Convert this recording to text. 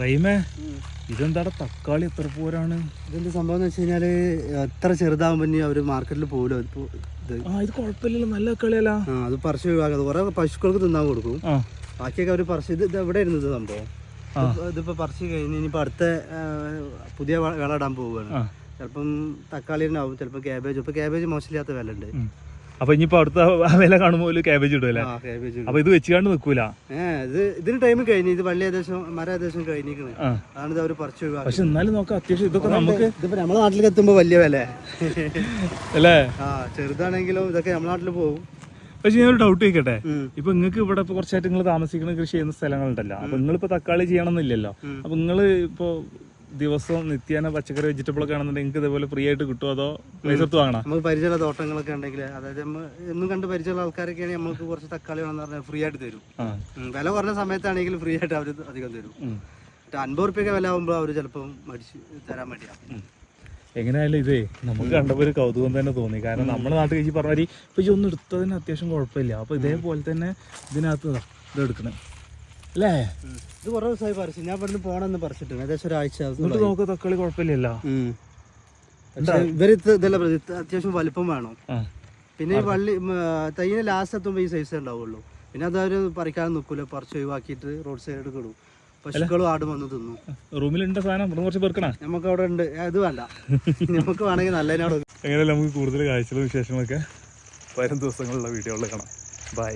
റൈമേ ഇതെന്താടാ തക്കാളി എത്ര പോരാണ്? ഇതെന്ത് സംഭവം എന്ന് വെച്ച് കഴിഞ്ഞാൽ എത്ര ചെറുതാകുമ്പോ ഇനി അവർ മാർക്കറ്റിൽ ഇത് ആ ഇത് കുഴപ്പമില്ലല്ലോ നല്ല തക്കാളിയല്ല. അത് പറിച്ച് വിഭാഗം കുറെ പശുക്കൾക്ക് തിന്നാൻ കൊടുക്കും. ബാക്കിയൊക്കെ അവർ പറിച്ച് ഇത് എവിടെ ഇരുന്നത് സംഭവം. ഇതിപ്പോ- പറശു പറിച്ച് കഴിഞ്ഞ് ഇനിയിപ്പോ അടുത്ത പുതിയ വിള ഇടാൻ പോവുകയാണ് ചിലപ്പം തക്കാളി ഉണ്ടാവും ചിലപ്പോൾ ക്യാബേജ് ഇപ്പൊ ക്യാബേജ് മോശമില്ലാത്ത വില ഉണ്ട്. അപ്പൊ ഇനിയിപ്പോ അടുത്ത വില കാണുമ്പോൾ ക്യാബേജ് ഇടുമല്ലേ ക്യാബേജ് അപ്പൊ ഇത് വെച്ചുകൊണ്ട് നിൽക്കൂല. ഇത് ഇതിന് ടൈം കഴിഞ്ഞു ഇത് വള്ളി ഏകദേശം മര ഏകദേശം കഴിഞ്ഞിരിക്കണ്. അതാണ് ഇത് പറിച്ചു പക്ഷെ എന്നാലും നോക്കാം അത്യാവശ്യം ഇതൊക്കെ നമുക്ക് ഇതിപ്പോ നമ്മുടെ നാട്ടിലേക്ക് എത്തുമ്പോ വലിയ വില. അല്ലേ? ആ ചെറുതാണെങ്കിലും ഇതൊക്കെ നമ്മുടെ നാട്ടിൽ പോകും. പക്ഷെ ഞാൻ ഒരു ഡൗട്ട് ചോദിക്കട്ടെ. ഇപ്പൊ നിങ്ങൾക്ക് ഇവിടെ ഇപ്പൊ കുറച്ചായിട്ട് നിങ്ങൾ താമസിക്കുന്ന കൃഷി ചെയ്യുന്ന സ്ഥലങ്ങളുണ്ടല്ലോ. അപ്പൊ നിങ്ങളിപ്പോ തക്കാളി ചെയ്യണമെന്നില്ലല്ലോ. അപ്പൊ നിങ്ങൾ ഇപ്പൊ ദിവസവും നിത്യേന പച്ചക്കറി വെജിറ്റബിൾ ഒക്കെ ആണെന്നുണ്ടെങ്കിൽ നിങ്ങൾക്ക് ഇതേപോലെ ഫ്രീ ആയിട്ട് കിട്ടുമോ അതോ പ്ലേസത്ത് വാങ്ങണം? നമുക്ക് പരിചയമുള്ള തോട്ടങ്ങളൊക്കെ ഉണ്ടെങ്കിൽ അതായത് നമ്മൾ എന്നും കണ്ട് പരിചയമുള്ള ആൾക്കാരൊക്കെയാണെങ്കിൽ നമുക്ക് കുറച്ച് തക്കാളി വേണമെന്ന് പറഞ്ഞാൽ ഫ്രീ ആയിട്ട് തരും. വില കുറഞ്ഞ സമയത്താണെങ്കിൽ ഫ്രീ ആയിട്ട് അവർ അധികം തരും. അൻപത് റുപ്യൊക്കെ വില ആകുമ്പോൾ അവർ ചിലപ്പം മടിച്ച് തരാൻ വേണ്ടിയാണ് എങ്ങനെയായാലും ഇതേ നമുക്ക് കണ്ടപ്പോൾ ഒരു കൗതുകം തന്നെ തോന്നി. കാരണം നമ്മുടെ നാട്ടിൽ കഴിച്ച് പറഞ്ഞ മാതിരി ഇപ്പൊ ഈ ഒന്ന് എടുത്തതിന് അത്യാവശ്യം കുഴപ്പമില്ല. അപ്പോൾ ഇതേപോലെ തന്നെ ഇതിനകത്ത് ദാ ഇത് എടുക്കണേ അല്ലേ ഇത് കുറേ ദിവസമായി പറിച്ചു. ഞാൻ പറഞ്ഞു പോണെന്ന് പറിച്ചിട്ട് ഏകദേശം ഒരാഴ്ച എന്നിട്ട് നമുക്ക് തക്കാളി കുഴപ്പമില്ലല്ലോ? ഇതല്ല ഇത് അത്യാവശ്യം വലിപ്പം വേണം. പിന്നെ ഈ വള്ളി തൈന് ലാസ്റ്റ് എത്തുമ്പോൾ ഈ സൈസ് ഉണ്ടാവുള്ളൂ. പിന്നെ അതവര് പറിക്കാൻ നിൽക്കൂല പറിച്ച് ഒഴിവാക്കിയിട്ട് റോഡ് സൈഡ് കിടും പശുക്കളും ആടും വന്ന് തിന്നു. റൂമിലുണ്ട് സാധനം. കുറച്ച് നമുക്ക് അവിടെ ഉണ്ട്. അത് ഇത് വേണ്ട. നമുക്ക് വേണമെങ്കിൽ നല്ലതിനോട് എങ്ങനെയല്ല നമുക്ക് കൂടുതൽ കാഴ്ചകളും വിശേഷങ്ങളൊക്കെ? വരും ദിവസങ്ങളിലുള്ള വീഡിയോകളിൽ കാണാം. ബൈ